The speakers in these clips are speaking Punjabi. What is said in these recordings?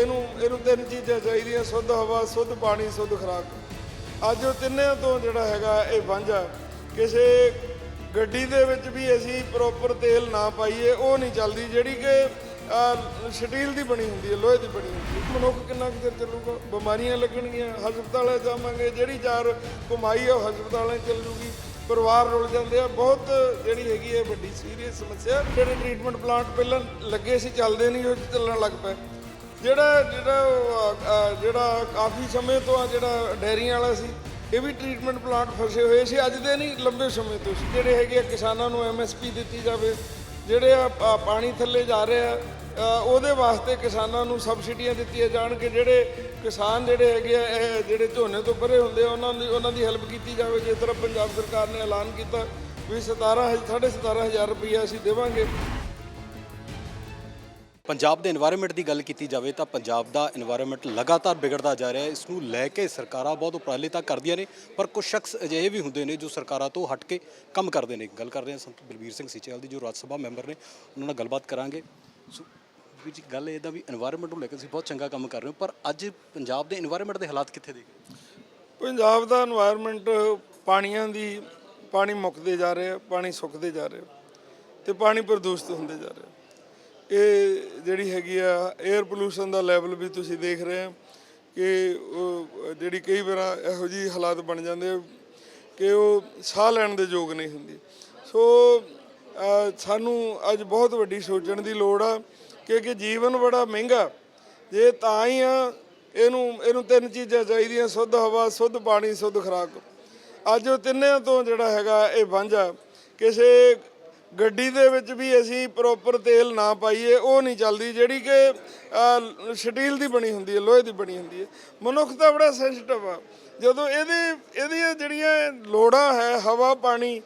ਇਹਨੂੰ ਇਹਨੂੰ ਤਿੰਨ ਚੀਜ਼ਾਂ ਚਾਹੀਦੀਆਂ, ਸੁੱਧ ਹਵਾ, ਸੁੱਧ ਪਾਣੀ, ਸੁੱਧ ਖੁਰਾਕ। ਅੱਜ ਉਹ ਤਿੰਨਿਆਂ ਤੋਂ ਜਿਹੜਾ ਹੈਗਾ ਇਹ ਵਾਂਝਾ ਕਿਸੇ ਗੱਡੀ ਦੇ ਵਿੱਚ ਵੀ ਅਸੀਂ ਪ੍ਰੋਪਰ ਤੇਲ ਨਾ ਪਾਈਏ, ਉਹ ਨਹੀਂ ਚੱਲਦੀ, ਜਿਹੜੀ ਕਿ ਸਟੀਲ ਦੀ ਬਣੀ ਹੁੰਦੀ ਹੈ, ਲੋਹੇ ਦੀ ਬਣੀ ਹੁੰਦੀ ਹੈ। ਮਨੁੱਖ ਕਿੰਨਾ ਕੁ ਚਿਰ ਚੱਲੂਗਾ? ਬਿਮਾਰੀਆਂ ਲੱਗਣਗੀਆਂ, ਹਸਪਤਾਲਾਂ 'ਚ ਜਾਵਾਂਗੇ, ਜਿਹੜੀ ਚਾਰ ਕਮਾਈ ਆ, ਉਹ ਹਸਪਤਾਲਾਂ 'ਚ ਚੱਲ ਜੂਗੀ। ਪਰਿਵਾਰ ਰੁਲ ਜਾਂਦੇ ਆ। ਬਹੁਤ ਜਿਹੜੀ ਹੈਗੀ ਹੈ ਵੱਡੀ ਸੀਰੀਅਸ ਸਮੱਸਿਆ। ਜਿਹੜੇ ਟ੍ਰੀਟਮੈਂਟ ਪਲਾਂਟ ਪਹਿਲਾਂ ਲੱਗੇ ਸੀ, ਚੱਲਦੇ ਨਹੀਂ, ਉਹ ਚੱਲਣ ਲੱਗ ਪਏ। ਜਿਹੜਾ ਜਿਹੜਾ ਅਹ, ਜਿਹੜਾ ਕਾਫੀ ਸਮੇਂ ਤੋਂ ਆ ਜਿਹੜਾ ਡੈਰੀਆਂ ਵਾਲਾ ਸੀ ਇਹ ਵੀ ਟ੍ਰੀਟਮੈਂਟ ਪਲਾਂਟ ਫਸੇ ਹੋਏ ਸੀ ਅੱਜ ਦੇ ਨਹੀਂ ਲੰਬੇ ਸਮੇਂ ਤੋਂ ਸੀ। ਜਿਹੜੇ ਹੈਗੇ ਆ ਕਿਸਾਨਾਂ ਨੂੰ ਐਮਐਸਪੀ ਦਿੱਤੀ ਜਾਵੇ ਜਿਹੜੇ ਆ ਪਾ- ਪਾਣੀ ਥੱਲੇ ਜਾ ਰਹੇ ਆ ਅਹ, ਉਹਦੇ ਵਾਸਤੇ ਕਿਸਾਨਾਂ ਨੂੰ ਸਬਸਿਡੀਆਂ ਦਿੱਤੀਆਂ ਜਾਣ ਕਿ ਜਿਹੜੇ ਕਿਸਾਨ ਜਿਹੜੇ ਹੈਗੇ ਆ ਇਹ ਜਿਹੜੇ ਝੋਨੇ ਤੋਂ ਪਰੇ ਹੁੰਦੇ ਆ ਉਹਨਾਂ ਦੀ ਉਹਨਾਂ ਦੀ ਹੈਲਪ ਕੀਤੀ ਜਾਵੇ। ਜਿਸ ਤਰ੍ਹਾਂ ਪੰਜਾਬ ਸਰਕਾਰ ਨੇ ਐਲਾਨ ਕੀਤਾ ਵੀ 17 ਸਾਢੇ 17000 ਰੁਪਈਆ ਅਸੀਂ ਦੇਵਾਂਗੇ ਪੰਜਾਬ ਦੇ এনवायरमेंट ਦੀ ਗੱਲ ਕੀਤੀ ਜਾਵੇ ਤਾਂ ਪੰਜਾਬ ਦਾ এনवायरमेंट ਲਗਾਤਾਰ ਵਿਗੜਦਾ ਜਾ ਰਿਹਾ ਹੈ। ਇਸ ਨੂੰ ਲੈ ਕੇ ਸਰਕਾਰਾਂ ਬਹੁਤ ਉਪਰਾਲੇ ਤਾਂ ਕਰਦੀਆਂ ਨੇ, ਪਰ ਕੁਝ ਸ਼ਖਸ ਅਜਿਹੇ ਵੀ ਹੁੰਦੇ ਨੇ ਜੋ ਸਰਕਾਰਾਂ ਤੋਂ ਹਟ ਕੇ ਕੰਮ ਕਰਦੇ ਨੇ। ਗੱਲ ਕਰ ਰਹੇ ਹਾਂ ਸੰਤ ਬਲਬੀਰ ਸਿੰਘ ਸੀਚੇਵਾਲ ਦੀ, ਜੋ ਰਾਜ ਸਭਾ ਮੈਂਬਰ ਨੇ, ਉਹਨਾਂ ਨਾਲ ਗੱਲਬਾਤ ਕਰਾਂਗੇ। ਸੋ ਵੀਰ ਜੀ, ਗੱਲ ਇਹਦਾ ਵੀ এনवायरमेंट ਨੂੰ ਲੈ ਕੇ ਤੁਸੀਂ ਬਹੁਤ ਚੰਗਾ ਕੰਮ ਕਰ ਰਹੇ ਹੋ, ਪਰ ਅੱਜ ਪੰਜਾਬ ਦੇ এনवायरमेंट ਦੇ ਹਾਲਾਤ ਕਿੱਥੇ ਦੇਖ? ਪੰਜਾਬ ਦਾ এনवायरमेंट ਪਾਣੀਆਂ ਦੀ, ਪਾਣੀ ਮੁੱਕਦੇ ਜਾ ਰਿਹਾ, ਪਾਣੀ ਸੁੱਕਦੇ ਜਾ ਰਿਹਾ, ਤੇ ਪਾਣੀ ਪ੍ਰਦੂਸ਼ਿਤ ਹੁੰਦੇ ਜਾ ਰਿਹਾ। ਇਹ ਜਿਹੜੀ ਹੈਗੀ ਆ 에ਅਰ ਪੋਲੂਸ਼ਨ ਦਾ ਲੈਵਲ ਵੀ ਤੁਸੀਂ ਦੇਖ ਰਹੇ ਆ ਕਿ ਜਿਹੜੀ ਕਈ ਵਾਰ ਇਹੋ ਜਿਹੀ ਹਾਲਾਤ ਬਣ ਜਾਂਦੇ ਆ ਕਿ ਉਹ ਸਾਹ ਲੈਣ ਦੇ ਯੋਗ ਨਹੀਂ ਹੁੰਦੀ। ਸੋ ਸਾਨੂੰ ਅੱਜ ਬਹੁਤ ਵੱਡੀ ਸੋਚਣ ਦੀ ਲੋੜ ਆ ਕਿਉਂਕਿ ਜੀਵਨ ਬੜਾ ਮਹਿੰਗਾ, ਜੇ ਤਾਂ ਹੀ ਆ ਇਹਨੂੰ ਇਹਨੂੰ ਤਿੰਨ ਚੀਜ਼ਾਂ ਚਾਹੀਦੀਆਂ, ਸੁੱਧ ਹਵਾ, ਸੁੱਧ ਪਾਣੀ, ਸੁੱਧ ਖੁਰਾਕ। ਅੱਜ ਉਹ ਤਿੰਨਿਆਂ ਤੋਂ ਜਿਹੜਾ ਹੈਗਾ ਇਹ ਵਾਂਝਾ, ਕਿਸੇ ਗੱਡੀ ਦੇ ਵਿੱਚ ਵੀ ਅਸੀਂ ਪ੍ਰੋਪਰ ਤੇਲ ਨਾ ਪਾਈਏ, ਉਹ ਨਹੀਂ ਚੱਲਦੀ, ਜਿਹੜੀ ਕਿ ਸਟੀਲ ਦੀ ਬਣੀ ਹੁੰਦੀ ਹੈ, ਲੋਹੇ ਦੀ ਬਣੀ ਹੁੰਦੀ ਹੈ। ਮਨੁੱਖ ਤਾਂ ਬੜਾ ਸੈਂਸਿਟਿਵ ਆ। ਜਦੋਂ ਇਹਦੇ, ਇਹਦੀਆਂ ਜਿਹੜੀਆਂ ਲੋੜਾਂ ਹੈ, ਹਵਾ, ਪਾਣੀ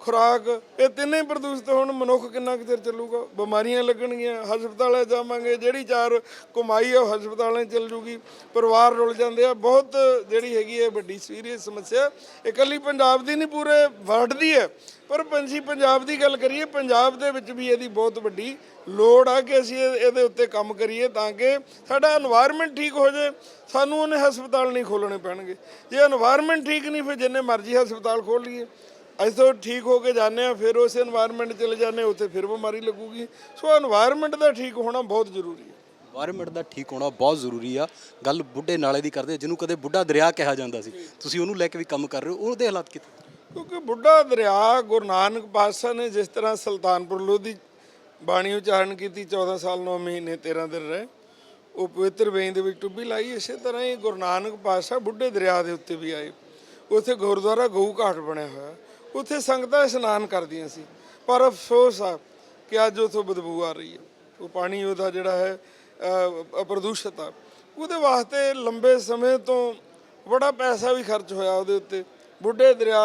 ਖੁਰਾਕ, ਇਹ ਤਿੰਨੇ ਪ੍ਰਦੂਸ਼ਿਤ ਹੋਣ, ਮਨੁੱਖ ਕਿੰਨਾ ਕੁ ਚਿਰ ਚੱਲੂਗਾ? ਬਿਮਾਰੀਆਂ ਲੱਗਣਗੀਆਂ, ਹਸਪਤਾਲਾਂ ਜਾਵਾਂਗੇ, ਜਿਹੜੀ ਚਾਰ ਕਮਾਈ ਆ ਹਸਪਤਾਲਾਂ 'ਚ ਚੱਲ ਜੂਗੀ। ਪਰਿਵਾਰ ਰੁਲ ਜਾਂਦੇ ਆ। ਬਹੁਤ ਜਿਹੜੀ ਹੈਗੀ ਹੈ ਵੱਡੀ ਸੀਰੀਅਸ ਸਮੱਸਿਆ। ਇਕੱਲੀ ਪੰਜਾਬ ਦੀ ਨਹੀਂ, ਪੂਰੇ ਵਰਲਡ ਦੀ ਹੈ। ਪਰ ਪੰਛੀ ਪੰਜਾਬ ਦੀ ਗੱਲ ਕਰੀਏ, ਪੰਜਾਬ ਦੇ ਵਿੱਚ ਵੀ ਇਹਦੀ ਬਹੁਤ ਵੱਡੀ ਲੋੜ ਆ ਕਿ ਅਸੀਂ ਇਹਦੇ ਉੱਤੇ ਕੰਮ ਕਰੀਏ ਤਾਂ ਕਿ ਸਾਡਾ এনवायरमेंट ਠੀਕ ਹੋ ਜਾਏ। ਸਾਨੂੰ ਉਹਨੇ ਹਸਪਤਾਲ ਨਹੀਂ ਖੋਲਣੇ ਪੈਣਗੇ। ਜੇ এনवायरमेंट ਠੀਕ ਨਹੀਂ, ਫਿਰ ਜਿੰਨੇ ਮਰਜ਼ੀ ਹਸਪਤਾਲ ਖੋਲ ਲਈਏ। ਅਸੀਂ ਤਾਂ ਠੀਕ ਹੋ ਕੇ ਜਾਂਦੇ ਆ ਫਿਰ ਉਸੇ এনवायरमेंट ਚਲੇ ਜਾਂਦੇ ਉੱਥੇ ਫਿਰ ਬਿਮਾਰੀ ਲੱਗੂਗੀ। ਸੋ এনवायरमेंट ਦਾ ਠੀਕ ਹੋਣਾ ਬਹੁਤ ਜ਼ਰੂਰੀ ਹੈ। এনवायरमेंट ਦਾ ਠੀਕ ਹੋਣਾ ਬਹੁਤ ਜ਼ਰੂਰੀ ਆ। ਗੱਲ ਬੁੱਢੇ ਨਾਲੇ ਦੀ ਕਰਦੇ ਜਿਹਨੂੰ ਕਦੇ ਬੁੱਢਾ ਦਰਿਆ ਕਿਹਾ ਜਾਂਦਾ ਸੀ। ਤੁਸੀਂ ਉਹਨੂੰ ਲੈ ਕੇ ਵੀ ਕੰਮ ਕਰ ਰਹੇ ਹੋ ਉਹਦੇ ਹਾਲਾਤ ਕਿਤੇ ਕਿਉਂਕਿ ਬੁੱਢਾ ਦਰਿਆ ਗੁਰੂ ਨਾਨਕ ਪਾਤਸ਼ਾਹ ਨੇ ਜਿਸ ਤਰ੍ਹਾਂ ਸੁਲਤਾਨਪੁਰ ਲੋਧੀ ਬਾਣੀ ਉਚਾਰਨ ਕੀਤੀ 14 ਸਾਲ 9 ਮਹੀਨੇ 13 ਦਿਨ ਰਹੇ। ਉਹ ਪਵਿੱਤਰ ਵੇਂ ਦੇ ਵਿੱਚ ਟੁੱਬੀ ਲਾਈ ਇਸੇ ਤਰ੍ਹਾਂ ਹੀ ਗੁਰੂ ਨਾਨਕ ਪਾਤਸ਼ਾਹ ਬੁੱਢੇ ਦਰਿਆ ਦੇ ਉੱਤੇ ਵੀ ਆਏ। ਉੱਥੇ ਗੁਰਦੁਆਰਾ ਗਊ ਘਾਟ ਬਣਿਆ ਹੋਇਆ। ਉੱਥੇ ਸੰਗਤਾਂ ਇਸ਼ਨਾਨ ਕਰਦੀਆਂ ਸੀ। ਪਰ ਅਫਸੋਸ ਆ ਕਿ ਅੱਜ ਉੱਥੋਂ ਬਦਬੂ ਆ ਰਹੀ ਹੈ। ਉਹ ਪਾਣੀ ਉਹਦਾ ਜਿਹੜਾ ਹੈ ਪ੍ਰਦੂਸ਼ਿਤ ਆ। ਉਹਦੇ ਵਾਸਤੇ ਲੰਬੇ ਸਮੇਂ ਤੋਂ ਬੜਾ ਪੈਸਾ ਵੀ ਖਰਚ ਹੋਇਆ ਉਹਦੇ ਉੱਤੇ। ਬੁੱਢੇ ਦਰਿਆ,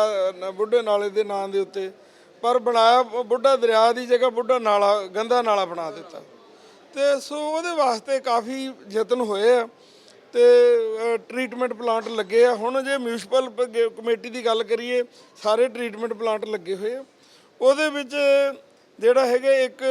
ਬੁੱਢੇ ਨਾਲੇ ਦੇ ਨਾਂ ਦੇ ਉੱਤੇ। ਪਰ ਬਣਾਇਆ, ਬੁੱਢਾ ਦਰਿਆ ਦੀ ਜਗ੍ਹਾ ਬੁੱਢਾ ਨਾਲਾ, ਗੰਦਾ ਨਾਲਾ ਬਣਾ ਦਿੱਤਾ। ਤੇ ਸੋ ਉਹਦੇ ਵਾਸਤੇ ਕਾਫੀ ਯਤਨ ਹੋਏ ਆ। ਤੇ ਟ੍ਰੀਟਮੈਂਟ ਪਲਾਂਟ ਲੱਗੇ ਆ। ਹੁਣ ਜੇ ਮਿਊਨਿਸਪਲ ਕਮੇਟੀ ਦੀ ਗੱਲ ਕਰੀਏ, ਸਾਰੇ ਟ੍ਰੀਟਮੈਂਟ ਪਲਾਂਟ ਲੱਗੇ ਹੋਏ ਆ। ਉਹਦੇ ਵਿੱਚ ਜਿਹੜਾ ਹੈਗਾ, ਇੱਕ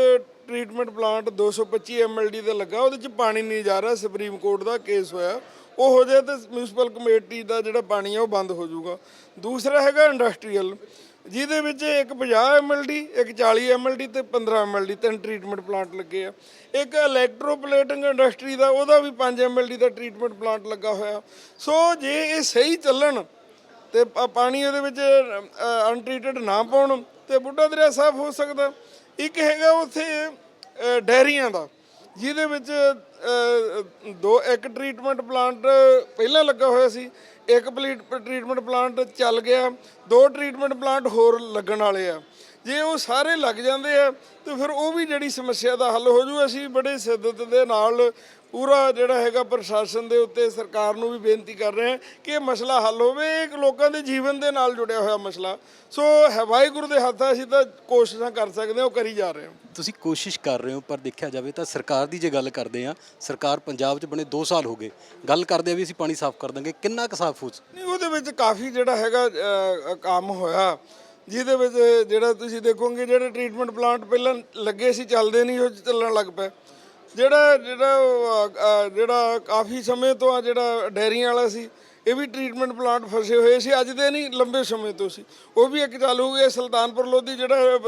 ਟ੍ਰੀਟਮੈਂਟ ਪਲਾਂਟ 225 ਐਮਐਲਡੀ ਦਾ ਲੱਗਾ। ਉਹਦੇ ਚ ਪਾਣੀ ਨਹੀਂ ਜਾ ਰਿਹਾ। ਸੁਪਰੀਮ ਕੋਰਟ ਦਾ ਕੇਸ ਹੋਇਆ। ਉਹ ਹੋ ਜਾਏ ਤਾਂ ਮਿਊਨਿਸਪਲ ਕਮੇਟੀ ਦਾ ਜਿਹੜਾ ਪਾਣੀ ਆ, ਉਹ ਬੰਦ ਹੋ ਜਾਊਗਾ। ਦੂਸਰਾ ਹੈਗਾ ਇੰਡਸਟਰੀਅਲ ਜਿਹਦੇ ਵਿੱਚ ਇੱਕ 50 ਐਮਐਲਡੀ ਇੱਕ 40 ਐਮਐਲਡੀ ਤੇ 15 ਐਮਐਲਡੀ ਤਿੰਨ ਟ੍ਰੀਟਮੈਂਟ ਪਲਾਂਟ ਲੱਗੇ ਆ। ਇੱਕ ਇਲੈਕਟ੍ਰੋਪਲੇਟਿੰਗ ਇੰਡਸਟਰੀ ਦਾ ਉਹਦਾ ਵੀ 5 ਐਮਐਲਡੀ ਦਾ ਟ੍ਰੀਟਮੈਂਟ ਪਲਾਂਟ ਲੱਗਾ ਹੋਇਆ। ਸੋ ਜੇ ਇਹ ਸਹੀ ਚੱਲਣ ਤੇ ਪਾਣੀ ਉਹਦੇ ਵਿੱਚ ਅਨਟ੍ਰੀਟਡ ਨਾ ਪਾਉਣ ਤੇ ਬੁੱਢਾ ਦਰਿਆ ਸਾਫ਼ ਹੋ ਸਕਦਾ। ਇੱਕ ਹੈਗਾ ਉੱਥੇ ਅ, ਡੈਰੀਆਂ ਦਾ। ਜਿਹਦੇ ਵਿੱਚ ਦੋ, ਇੱਕ ਟ੍ਰੀਟਮੈਂਟ ਪਲਾਂਟ ਪਹਿਲਾਂ ਲੱਗਾ ਹੋਇਆ ਸੀ, ਇੱਕ ਪਲੀਟ ਟ੍ਰੀਟਮੈਂਟ ਪਲਾਂਟ ਚੱਲ ਗਿਆ, ਦੋ ਟ੍ਰੀਟਮੈਂਟ ਪਲਾਂਟ ਹੋਰ ਲੱਗਣ ਵਾਲੇ ਆ। ਜੇ ਉਹ ਸਾਰੇ ਲੱਗ ਜਾਂਦੇ ਆ ਤੇ ਫਿਰ ਉਹ ਵੀ ਜਿਹੜੀ ਸਮੱਸਿਆ ਦਾ ਹੱਲ ਹੋ ਜੂ। ਅਸੀਂ ਬੜੇ ਸਿੱਧਤ ਦੇ ਨਾਲ ਪੂਰਾ ਜਿਹੜਾ ਹੈਗਾ ਪ੍ਰਸ਼ਾਸਨ ਦੇ ਉੱਤੇ ਸਰਕਾਰ ਨੂੰ ਵੀ ਬੇਨਤੀ ਕਰ ਰਹੇ ਹਾਂ ਕਿ ਇਹ ਮਸਲਾ ਹੱਲ ਹੋਵੇ। ਇਹ ਇੱਕ ਲੋਕਾਂ ਦੇ ਜੀਵਨ ਦੇ ਨਾਲ ਜੁੜਿਆ ਹੋਇਆ ਮਸਲਾ। ਸੋ ਹੈ ਵਾਹਿਗੁਰੂ ਦੇ ਹੱਥਾਂ ਅਸੀਂ ਤਾਂ ਕੋਸ਼ਿਸ਼ਾਂ ਕਰ ਸਕਦੇ ਹਾਂ ਉਹ ਕਰੀ ਜਾ ਰਹੇ ਹਾਂ। ਤੁਸੀਂ ਕੋਸ਼ਿਸ਼ ਕਰ ਰਹੇ ਹੋ ਪਰ ਦੇਖਿਆ ਜਾਵੇ ਤਾਂ ਸਰਕਾਰ ਦੀ ਜੇ ਗੱਲ ਕਰਦੇ ਆ ਸਰਕਾਰ ਪੰਜਾਬ 'ਚ ਬਣੇ 2 ਸਾਲ ਹੋ ਗਏ। ਗੱਲ ਕਰਦੇ ਆ ਵੀ ਅਸੀਂ ਪਾਣੀ ਸਾਫ਼ ਕਰ ਦਾਂਗੇ। ਕਿੰਨਾ ਕੁ ਸਾਫ਼ ਹੋ? ਨਹੀਂ ਉਹਦੇ ਵਿੱਚ ਕਾਫੀ ਜਿਹੜਾ ਹੈਗਾ ਕੰਮ ਹੋਇਆ। ਜਿਹਦੇ ਵਿੱਚ ਜਿਹੜਾ ਤੁਸੀਂ ਦੇਖੋਗੇ, ਜਿਹੜੇ ਟ੍ਰੀਟਮੈਂਟ ਪਲਾਂਟ ਪਹਿਲਾਂ ਲੱਗੇ ਸੀ, ਚੱਲਦੇ ਨਹੀਂ, ਉਹ ਚੱਲਣ ਲੱਗ ਪਏ। ਜਿਹੜਾ ਜਿਹੜਾ ਜਿਹੜਾ ਕਾਫੀ ਸਮੇਂ ਤੋਂ ਆ ਜਿਹੜਾ ਡੈਰੀਆਂ ਵਾਲਾ ਸੀ, ਇਹ ਵੀ ਟ੍ਰੀਟਮੈਂਟ ਪਲਾਂਟ ਫਸੇ ਹੋਏ ਸੀ, ਅੱਜ ਦੇ ਨਹੀਂ, ਲੰਬੇ ਸਮੇਂ ਤੋਂ ਸੀ। ਉਹ ਵੀ ਇੱਕ ਚਾਲੂ ਹੋ ਗਿਆ, ਸੁਲਤਾਨਪੁਰ ਲੋਧੀ ਜਿਹੜਾ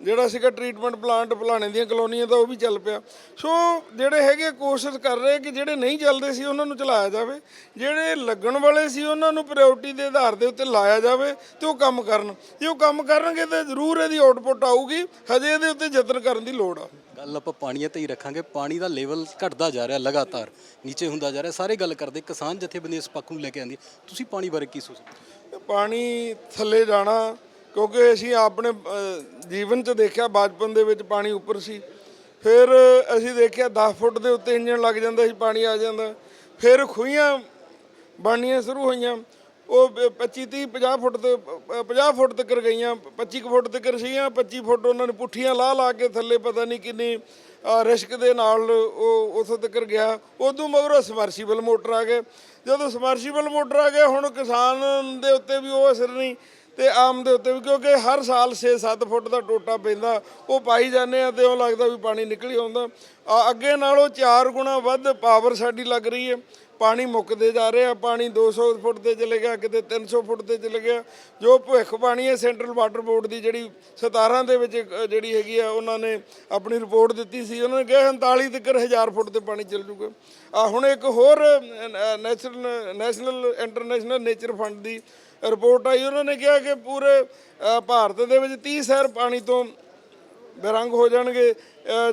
ਜਿਹੜਾ ਸੀਗਾ ਟ੍ਰੀਟਮੈਂਟ ਪਲਾਂਟ ਭਲਾਣੇ ਦੀਆਂ ਕਲੋਨੀਆਂ ਦਾ ਉਹ ਵੀ ਚੱਲ ਪਿਆ। ਸੋ ਜਿਹੜੇ ਹੈਗੇ ਕੋਸ਼ਿਸ਼ ਕਰ ਰਹੇ ਕਿ ਜਿਹੜੇ ਨਹੀਂ ਚੱਲਦੇ ਸੀ ਉਹਨਾਂ ਨੂੰ ਚਲਾਇਆ ਜਾਵੇ। ਜਿਹੜੇ ਲੱਗਣ ਵਾਲੇ ਸੀ ਉਹਨਾਂ ਨੂੰ ਪ੍ਰਾਇੋਰਟੀ ਦੇ ਆਧਾਰ ਦੇ ਉੱਤੇ ਲਾਇਆ ਜਾਵੇ ਤੇ ਉਹ ਕੰਮ ਕਰਨ। ਜੇ ਉਹ ਕੰਮ ਕਰਨਗੇ ਤਾਂ ਜ਼ਰੂਰ ਇਹਦੀ ਆਊਟਪੁੱਟ ਆਊਗੀ। ਹਜੇ ਇਹਦੇ ਉੱਤੇ ਯਤਨ ਕਰਨ ਦੀ ਲੋੜ ਆ। ਗੱਲ ਆਪਾਂ ਪਾਣੀਆਂ ਤੇ ਹੀ ਰੱਖਾਂਗੇ। ਪਾਣੀ ਦਾ ਲੈਵਲ ਘਟਦਾ ਜਾ ਰਿਹਾ ਲਗਾਤਾਰ। ਨੀਚੇ ਹੁੰਦਾ ਜਾ ਰਿਹਾ। ਸਾਰੇ ਗੱਲ ਕਰਦੇ ਕਿਸਾਨ ਜਥੇਬੰਦੀ ਇਸ ਪੱਖ ਨੂੰ ਲੈ ਕੇ ਆਂਦੀ ਤੁਸੀਂ ਪਾਣੀ ਬਾਰੇ ਕੀ ਸੋਚਦੇ ਪਾਣੀ ਥੱਲੇ ਜਾਣਾ ਕਿਉਂਕਿ ਅਸੀਂ ਆਪਣੇ ਜੀਵਨ 'ਚ ਦੇਖਿਆ ਬਚਪਨ ਦੇ ਵਿੱਚ ਪਾਣੀ ਉੱਪਰ ਸੀ। ਫਿਰ ਅਸੀਂ ਦੇਖਿਆ 10 ਫੁੱਟ ਦੇ ਉੱਤੇ ਇੰਜਣ ਲੱਗ ਜਾਂਦਾ ਸੀ ਪਾਣੀ ਆ ਜਾਂਦਾ। ਫਿਰ ਖੂਹੀਆਂ ਬਣਨੀਆਂ ਸ਼ੁਰੂ ਹੋਈਆਂ। ਉਹ 25 30 50 ਫੁੱਟ ਤੇ ਅ, 50 ਫੁੱਟ ਤੱਕ ਗਈਆਂ। 25 ਕੁ ਫੁੱਟ ਤੱਕ ਸੀਗੀਆਂ 25 ਫੁੱਟ ਉਹਨਾਂ ਨੇ ਪੁੱਠੀਆਂ ਲਾ ਲਾ ਕੇ ਥੱਲੇ ਪਤਾ ਨਹੀਂ ਕਿੰਨੀ ਰਿਸਕ ਦੇ ਨਾਲ ਉਹ ਉਥੋਂ ਤੱਕ ਗਿਆ। ਉਦੋਂ ਮਗਰੋਂ ਸਮਰਸੀਬਲ ਮੋਟਰ ਆ ਗਏ। ਜਦੋਂ ਸਮਰਸੀਬਲ ਮੋਟਰ ਆ ਗਏ ਹੁਣ ਕਿਸਾਨ ਦੇ ਉੱਤੇ ਵੀ ਉਹ ਅਸਰ ਨਹੀਂ। ਤੇ ਆਮ ਦੇ ਉੱਤੇ ਵੀ ਕਿਉਂਕਿ ਹਰ ਸਾਲ 6-7 ਫੁੱਟ ਦਾ ਟੋਟਾ ਪੈਂਦਾ ਉਹ ਪਾਈ ਜਾਂਦੇ ਆ ਤੇ ਉਹ ਲੱਗਦਾ ਵੀ ਪਾਣੀ ਨਿਕਲ ਹੀ ਆਉਂਦਾ। ਆ, ਅੱਗੇ ਨਾਲੋਂ 4 ਗੁਣਾ ਵੱਧ ਪਾਵਰ ਸਾਡੀ ਲੱਗ ਰਹੀ ਹੈ। ਪਾਣੀ ਮੁੱਕਦੇ ਜਾ ਰਿਹਾ ਪਾਣੀ 200 ਫੁੱਟ ਤੇ ਚਲੇ ਗਿਆ ਕਿਤੇ 300 ਫੁੱਟ ਤੇ ਚਲੇ ਗਿਆ। ਜੋ ਭਵਿੱਖ ਪਾਣੀ ਹੈ ਸੈਂਟਰਲ ਵਾਟਰ ਬੋਰਡ ਦੀ ਜਿਹੜੀ 17 ਦੇ ਵਿੱਚ ਜਿਹੜੀ ਹੈਗੀ ਆ ਉਹਨਾਂ ਨੇ ਆਪਣੀ ਰਿਪੋਰਟ ਦਿੱਤੀ ਸੀ। ਉਹਨਾਂ ਨੇ ਕਿਹਾ 39 ਤੱਕ 1000 ਫੁੱਟ ਤੇ ਪਾਣੀ ਚੱਲ ਜੂਗਾ। ਆ ਹੁਣ ਇੱਕ ਹੋਰ national national international nature fund ਦੀ ਰਿਪੋਰਟ ਆਈ, ਉਹਨਾਂ ਨੇ ਕਿਹਾ ਕਿ ਪੂਰੇ ਭਾਰਤ ਦੇ ਵਿੱਚ 30 ਸ਼ਹਿਰ ਪਾਣੀ ਤੋਂ ਬੇਰੰਗ ਹੋ ਜਾਣਗੇ।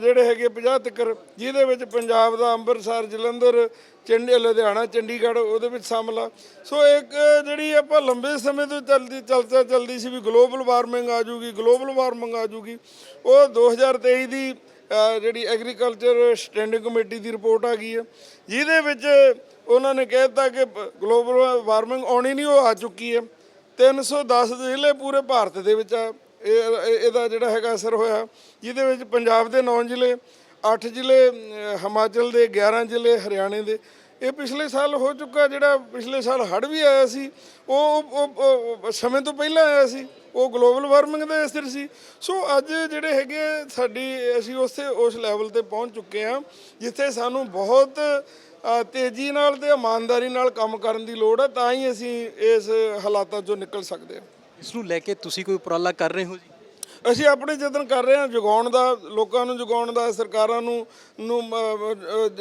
ਜਿਹੜੇ ਹੈਗੇ 50 ਤੱਕ ਜਿਹਦੇ ਵਿੱਚ ਪੰਜਾਬ ਦਾ ਅੰਮ੍ਰਿਤਸਰ, ਜਲੰਧਰ, ਚੰਡੀ ਲੁਧਿਆਣਾ, ਚੰਡੀਗੜ੍ਹ ਉਹਦੇ ਵਿੱਚ ਸ਼ਾਮਲ ਆ। ਸੋ ਇੱਕ ਜਿਹੜੀ ਆਪਾਂ ਲੰਬੇ ਸਮੇਂ ਤੋਂ ਚੱਲਦੀ ਚਲਚਾ ਚੱਲਦੀ ਸੀ ਵੀ ਗਲੋਬਲ ਵਾਰਮਿੰਗ ਆ ਜੂਗੀ ਗਲੋਬਲ ਵਾਰਮਿੰਗ ਆ ਜੂਗੀ ਉਹ 2023 ਦੀ ਜਿਹੜੀ ਐਗਰੀਕਲਚਰ ਸਟੈਂਡਿੰਗ ਕਮੇਟੀ ਦੀ ਰਿਪੋਰਟ ਆ ਗਈ ਹੈ। ਜਿਹਦੇ ਵਿੱਚ ਉਹਨਾਂ ਨੇ ਕਹਿ ਦਿੱਤਾ ਕਿ ਗਲੋਬਲ ਵਾਰਮਿੰਗ ਆਉਣੀ ਨਹੀਂ, ਉਹ ਆ ਚੁੱਕੀ ਹੈ। 310 ਜ਼ਿਲ੍ਹੇ ਪੂਰੇ ਭਾਰਤ ਦੇ ਵਿੱਚ ਆ। ਇਹ ਇਹਦਾ ਜਿਹੜਾ ਹੈਗਾ ਅਸਰ ਹੋਇਆ। ਜਿਹਦੇ ਵਿੱਚ ਪੰਜਾਬ ਦੇ 9 ਜ਼ਿਲ੍ਹੇ 8 ਜ਼ਿਲ੍ਹੇ ਹਿਮਾਚਲ ਦੇ 11 ਜ਼ਿਲ੍ਹੇ, ਹਰਿਆਣੇ ਦੇ। ਇਹ ਪਿਛਲੇ ਸਾਲ ਹੋ ਚੁੱਕਾ ਜਿਹੜਾ ਪਿਛਲੇ ਸਾਲ ਹੜ੍ਹ ਵੀ ਆਇਆ ਸੀ, ਉਹ, ਉਹ- ਸਮੇਂ ਤੋਂ ਪਹਿਲਾਂ ਆਇਆ ਸੀ, ਉਹ ਗਲੋਬਲ ਵਾਰਮਿੰਗ ਦਾ ਅਸਰ ਸੀ। ਸੋ ਅੱਜ ਜਿਹੜੇ ਹੈਗੇ ਸਾਡੀ, ਅਸੀਂ ਉਸੇ, ਉਸ ਲੈਵਲ ਤੇ ਪਹੁੰਚ ਚੁੱਕੇ ਹਾਂ, ਜਿੱਥੇ ਸਾਨੂੰ ਬਹੁਤ ਤੇਜ਼ੀ ਨਾਲ ਤੇ ਇਮਾਨਦਾਰੀ ਨਾਲ ਕੰਮ ਕਰਨ ਦੀ ਲੋੜ ਹੈ ਤਾਂ ਹੀ ਅਸੀਂ ਇਸ ਹਾਲਾਤਾਂ ਚੋਂ ਨਿਕਲ ਸਕਦੇ ਹਾਂ। ਇਸ ਨੂੰ ਲੈ ਕੇ ਤੁਸੀਂ ਕੋਈ ਉਪਰਾਲਾ ਕਰ ਰਹੇ ਹੋ ਜੀ? ਅਸੀਂ ਆਪਣੇ ਯਤਨ ਕਰ ਰਹੇ ਹਾਂ ਜਗਾਉਣ ਦਾ ਲੋਕਾਂ ਨੂੰ ਜਗਾਉਣ ਦਾ ਸਰਕਾਰਾਂ ਨੂੰ ਨੂੰ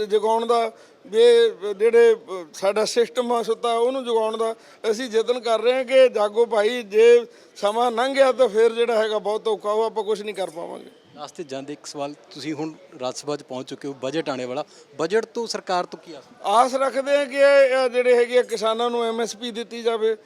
ਜਗਾਉਣ ਦਾ ਵੀ ਇਹ ਜਿਹੜੇ ਸਾਡਾ ਸਿਸਟਮ ਆ ਸੁੱਤਾ ਉਹਨੂੰ ਜਗਾਉਣ ਦਾ। ਅਸੀਂ ਯਤਨ ਕਰ ਰਹੇ ਹਾਂ ਕਿ ਜਾਗੋ ਭਾਈ ਜੇ ਸਮਾਂ ਲੰਘ ਗਿਆ ਤਾਂ ਫਿਰ ਜਿਹੜਾ ਹੈਗਾ ਬਹੁਤ ਔਖਾ ਹੋ ਆਪਾਂ ਕੁਝ ਨਹੀਂ ਕਰ ਪਾਵਾਂਗੇ। ਰਾਸਤੇ ਜਾਂਦੇ ਇੱਕ ਸਵਾਲ ਤੁਸੀਂ ਹੁਣ ਰਾਜ ਸਭਾ 'ਚ ਪਹੁੰਚ ਚੁੱਕੇ ਹੋ ਬਜਟ ਆਣੇ ਵਾਲਾ। ਬਜਟ ਤੋਂ ਸਰਕਾਰ ਤੋਂ ਕੀ ਆਸ? ਆਸ ਰੱਖਦੇ ਹਾਂ ਕਿ ਜਿਹੜੇ ਹੈਗੇ ਆ ਕਿਸਾਨਾਂ ਨੂੰ ਐਮਐਸਪੀ ਦਿੱਤੀ ਜਾਵੇ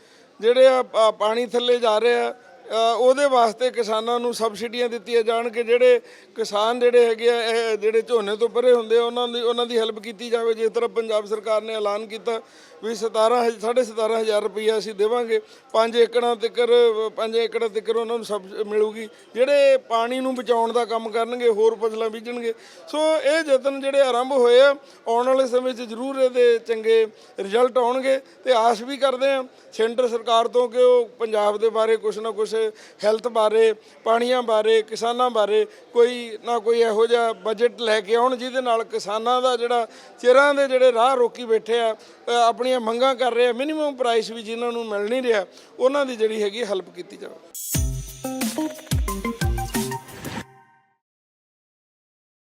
ਜਿਹੜੇ ਆ ਪਾਣੀ ਥੱਲੇ ਜਾ ਰਹੇ ਆ ਉਹਦੇ ਵਾਸਤੇ ਕਿਸਾਨਾਂ ਨੂੰ ਸਬਸਿਡੀਆਂ ਦਿੱਤੀਆਂ ਜਾਣ ਕਿ ਜਿਹੜੇ ਕਿਸਾਨ ਜਿਹੜੇ ਹੈਗੇ ਆ, ਇਹ ਜਿਹੜੇ ਝੋਨੇ ਤੋਂ ਪਰੇ ਹੁੰਦੇ ਆ, ਉਹਨਾਂ ਦੀ ਉਹਨਾਂ ਦੀ ਹੈਲਪ ਕੀਤੀ ਜਾਵੇ। ਜਿਸ ਤਰ੍ਹਾਂ ਪੰਜਾਬ ਸਰਕਾਰ ਨੇ ਐਲਾਨ ਕੀਤਾ ਵੀ 17 ਸਾਢੇ 17000 ਰੁਪਈਆ ਅਸੀਂ ਦੇਵਾਂਗੇ। 5 ਏਕੜਾਂ ਤੱਕ 5 ਏਕੜਾਂ ਤੱਕ ਉਹਨਾਂ ਨੂੰ ਸਬ, ਮਿਲੂਗੀ। ਜਿਹੜੇ ਪਾਣੀ ਨੂੰ ਬਚਾਉਣ ਦਾ ਕੰਮ ਕਰਨਗੇ, ਹੋਰ ਫਸਲਾਂ ਬੀਜਣਗੇ। ਸੋ ਇਹ ਯਤਨ ਜਿਹੜੇ ਆਰੰਭ ਹੋਏ ਆ, ਆਉਣ ਵਾਲੇ ਸਮੇਂ 'ਚ ਜ਼ਰੂਰ ਇਹਦੇ ਚੰਗੇ ਰਿਜ਼ਲਟ ਆਉਣਗੇ। ਤੇ ਆਸ ਵੀ ਕਰਦੇ ਆ, ਸੈਂਟਰ ਸਰਕਾਰ ਤੋਂ ਕਿ ਉਹ ਪੰਜਾਬ ਦੇ ਬਾਰੇ ਕੁਝ ਨਾ ਕੁਝ ਹੈਲਥ ਬਾਰੇ, ਪਾਣੀਆਂ ਬਾਰੇ, ਕਿਸਾਨਾਂ ਬਾਰੇ ਕੋਈ ਨਾ ਕੋਈ ਇਹੋ ਜਿਹਾ ਬਜਟ ਲੈ ਕੇ ਆਉਣ ਜਿਹਦੇ ਨਾਲ ਕਿਸਾਨਾਂ ਦਾ ਜਿਹੜਾ ਚਿਰਾਂ ਦੇ ਜਿਹੜੇ ਰਾਹ ਰੋਕੀ ਬੈਠੇ ਆ ਆਪਣੀਆਂ ਮੰਗਾਂ ਕਰ ਰਹੇ ਆ ਮਿਨੀਮਮ ਪ੍ਰਾਈਸ ਵੀ ਜਿਨ੍ਹਾਂ ਨੂੰ ਮਿਲ ਨਹੀਂ ਰਿਹਾ, ਉਹਨਾਂ ਦੀ ਜਿਹੜੀ ਹੈਗੀ ਹੈਲਪ ਕੀਤੀ ਜਾਵੇ।